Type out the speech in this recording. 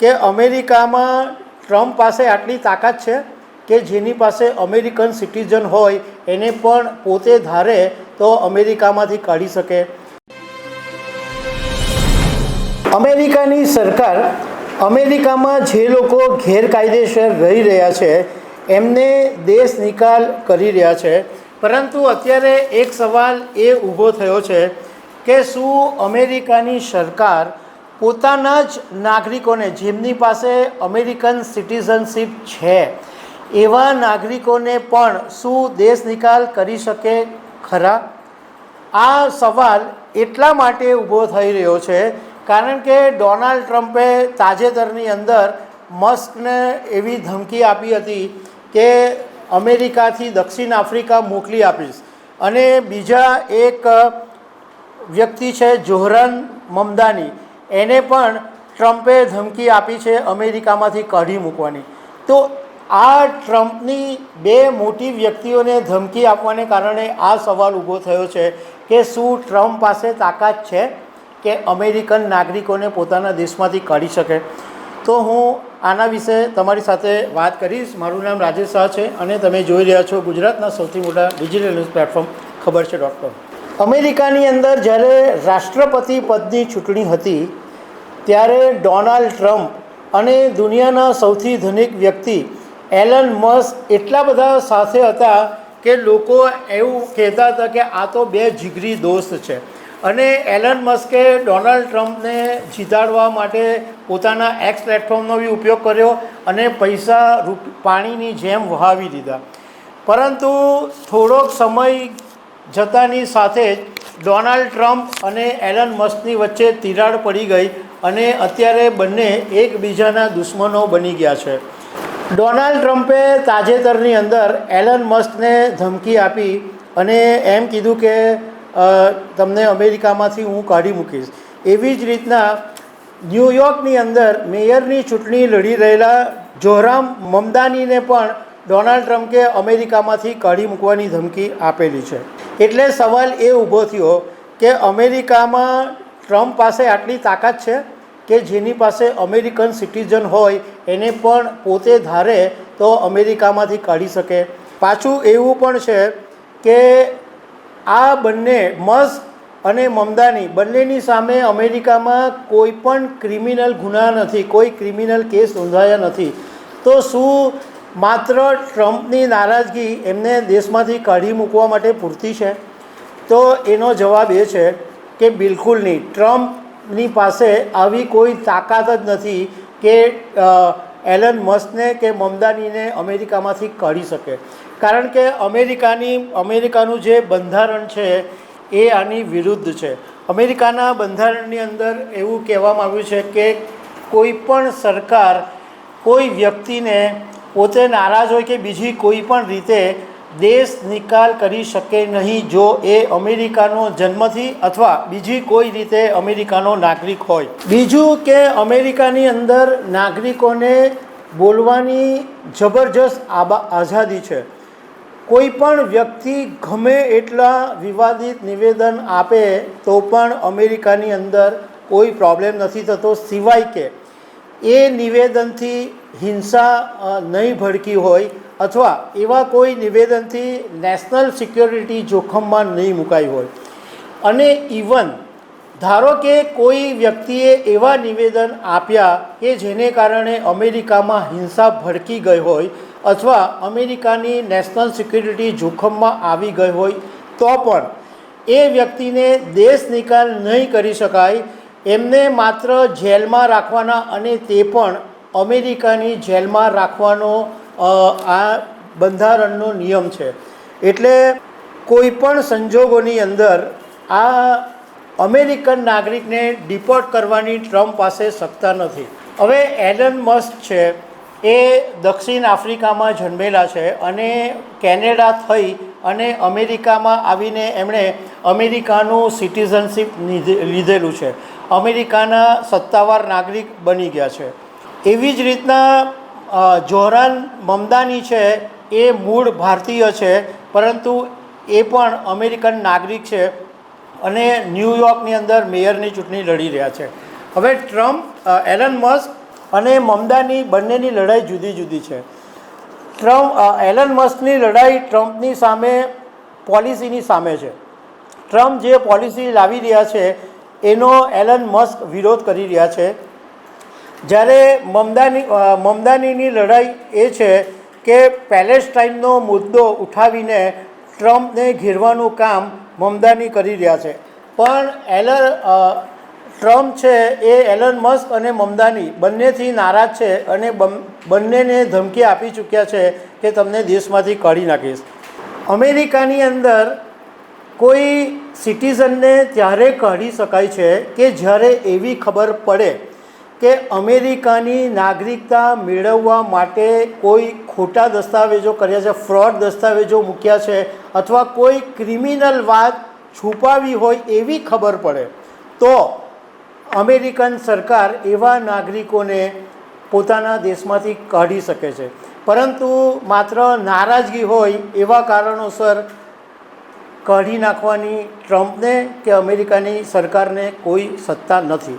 કે અમેરિકામાં ટ્રમ્પ પાસે આટલી તાકાત છે કે જેની પાસે અમેરિકન સિટીઝન હોય, એને પણ પોતે ધારે તો અમેરિકામાંથી કાઢી શકે. અમેરિકાની સરકાર અમેરિકામાં જે લોકો ગેરકાયદેસર રહી રહ્યા છે, એમને દેશ નિકાલ કરી રહ્યા છે. પરંતુ અત્યારે એક સવાલ એ ઊભો થયો છે કે શું અમેરિકાની સરકાર પોતાના જ નાગરિકોને, જેમની પાસે અમેરિકન સિટીઝનશીપ છે, એવા નાગરિકોને પણ શું દેશ નિકાલ કરી શકે ખરા? આ સવાલ એટલા માટે ઊભો થઈ રહ્યો છે, કારણ કે ડોનાલ્ડ ટ્રમ્પે તાજેતરની અંદર મસ્કને એવી ધમકી આપી હતી કે અમેરિકાથી દક્ષિણ આફ્રિકા મોકલી આપીશ. અને બીજા એક વ્યક્તિ છે, જોહરાન મમદાની. એને પણ ટ્રમ્પે ધમકી આપી છે અમેરિકામાંથી કાઢી મૂકવાની. તો આ ટ્રમ્પની બે મોટી વ્યક્તિઓને ધમકી આપવાને કારણે આ સવાલ ઊભો થયો છે કે શું ટ્રમ્પ પાસે તાકાત છે કે અમેરિકન નાગરિકોને પોતાના દેશમાંથી કાઢી શકે? તો હું આના વિશે તમારી સાથે વાત કરીશ. મારું નામ રાજેશ શાહ છે અને તમે જોઈ રહ્યા છો ગુજરાતના સૌથી મોટા ડિજિટલ ન્યૂઝ પ્લેટફોર્મ, ખબર છે ડોટ કોમ. અમેરિકાની અંદર જ્યારે રાષ્ટ્રપતિ પદની ચૂંટણી હતી, ત્યારે ડોનાલ્ડ ટ્રમ્પ અને દુનિયાના સૌથી ધનિક વ્યક્તિ એલન મસ્ક એટલા બધા સાથે હતા કે લોકો એવું કહેતા હતા કે આ તો બે જીગરી દોસ્ત છે. અને એલન મસ્કે ડોનાલ્ડ ટ્રમ્પને જીતાડવા માટે પોતાના એક્સ પ્લેટફોર્મનો બી ઉપયોગ કર્યો અને પૈસા રૂપ, પાણીની જેમ વહાવી દીધા. પરંતુ થોડોક સમય જતાની સાથે જ ડોનાલ્ડ ટ્રમ્પ અને એલન મસ્કની વચ્ચે તિરાડ પડી ગઈ અને અત્યારે બંને એકબીજાના દુશ્મનો બની ગયા છે. ડોનાલ્ડ ટ્રમ્પે તાજેતરની અંદર એલન મસ્કને ધમકી આપી અને એમ કીધું કે તમને અમેરિકામાંથી હું કાઢી મૂકીશ. એવી જ રીતના ન્યૂયોર્કની અંદર મેયરની ચૂંટણી લડી રહેલા જોહરામ મમદાનીને પણ ડોનાલ્ડ ટ્રમ્પે અમેરિકામાંથી કાઢી મૂકવાની ધમકી આપેલી છે. એટલે સવાલ એ ઊભો થયો કે અમેરિકામાં ટ્રમ્પ પાસે આટલી તાકાત છે કે જેની પાસે અમેરિકન સિટીઝન હોય, એને પણ પોતે ધારે તો અમેરિકામાંથી કાઢી શકે. પાછું એવું પણ છે કે આ બંને મસ્ક અને મમદાની બંનેની સામે અમેરિકામાં કોઈ પણ ક્રિમિનલ ગુના નથી, કોઈ ક્રિમિનલ કેસ નોંધાયા નથી. તો શું માત્ર ટ્રમ્પની નારાજગી એમને દેશમાંથી કાઢી મૂકવા માટે પૂરતી છે. તો એનો જવાબ એ છે કે બિલકુલ નહીં. ટ્રમ્પની પાસે આવી કોઈ તાકાત જ નથી કે એલન મસ્કને કે મમદાનીને અમેરિકામાંથી કાઢી શકે. કારણ કે અમેરિકાની, અમેરિકાનું જે બંધારણ છે એ આની વિરુદ્ધ છે. અમેરિકાના બંધારણની અંદર એવું કહેવામાં આવ્યું છે કે કોઈ પણ સરકાર કોઈ વ્યક્તિને પોતે નારાજ હોય કે બીજી કોઈ પણ રીતે દેશ નિકાલ કરી શકે નહીં જો એ અમેરિકાનો જન્મથી અથવા બીજી કોઈ રીતે અમેરિકાનો નાગરિક હોય. બીજું કે અમેરિકાની અંદર નાગરિકોને બોલવાની જબરજસ્ત આઝાદી છે. કોઈ પણ વ્યક્તિ ગમે એટલા વિવાદિત નિવેદન આપે તો પણ અમેરિકાની અંદર કોઈ પ્રોબ્લેમ નથી થતો, સિવાય કે એ નિવેદનથી હિંસા નહીં ભડકી હોય અથવા એવા કોઈ નિવેદનથી નેશનલ સિક્યોરિટી જોખમમાં નહીં મુકાઈ હોય. અને ઇવન ધારો કે કોઈ વ્યક્તિએ એવા નિવેદન આપ્યા કે જેને કારણે અમેરિકામાં હિંસા ભડકી ગઈ હોય અથવા અમેરિકાની નેશનલ સિક્યુરિટી જોખમમાં આવી ગઈ હોય, તો પણ એ વ્યક્તિને દેશ નિકાલ નહીં કરી શકાય, એમને માત્ર જેલમાં રાખવાના અને તે પણ અમેરિકાની જેલમાં રાખવાનો આ બંધારણનો નિયમ છે. એટલે કોઈ પણ સંજોગોની અંદર આ અમેરિકન નાગરિકને ડિપોર્ટ કરવાની ટ્રમ્પ પાસે સત્તા નથી. હવે એલન મસ્ક છે, એ દક્ષિણ આફ્રિકામાં જન્મેલા છે અને કેનેડા થઈ અને અમેરિકામાં આવીને એમણે અમેરિકાનું સિટીઝનશીપ લીધેલું છે. અમેરિકાના સત્તાવાર નાગરિક બની ગયા છે. એવી જ રીતના જોહરાન મમદાની છે, એ મૂળ ભારતીય છે, પરંતુ એ પણ અમેરિકન નાગરિક છે અને ન્યૂયોર્કની અંદર મેયરની ચૂંટણી લડી રહ્યા છે. હવે ટ્રમ્પ એલન મસ્ક અને મમદાની બંનેની લડાઈ જુદી જુદી છે. ટ્રમ્પ એલન મસ્કની લડાઈ ટ્રમ્પની સામે, પોલિસીની સામે છે. ટ્રમ્પ જે પોલિસી લાવી રહ્યા છે, એનો એલન મસ્ક વિરોધ કરી રહ્યા છે. જ્યારે મમદાની મમદાનીની લડાઈ એ છે કે પેલેસ્ટાઇનનો મુદ્દો ઉઠાવીને ટ્રમ્પને ઘેરવાનું કામ મમદાની કરી રહ્યા છે. પણ એલન ટ્રમ્પ છે એ એલન મસ્ક અને મમદાની બંનેથી નારાજ છે અને બંનેને ધમકી આપી ચૂક્યા છે કે તમને દેશમાંથી કાઢી નાખીશ. અમેરિકાની અંદર કોઈ સિટીઝનને ત્યારે કાઢી શકાય છે કે જ્યારે એવી ખબર પડે કે અમેરિકાની નાગરિકતા મેળવવા માટે કોઈ ખોટા દસ્તાવેજો કર્યા છે, ફ્રોડ દસ્તાવેજો મૂક્યા છે અથવા કોઈ ક્રિમિનલ વાત છુપાવી હોય એવી ખબર પડે, તો અમેરિકન સરકાર એવા નાગરિકોને પોતાના દેશમાંથી કાઢી શકે છે. પરંતુ માત્ર નારાજગી હોય એવા કારણોસર કાઢી નાખવાની ટ્રમ્પને કે અમેરિકાની સરકારને કોઈ સત્તા નથી.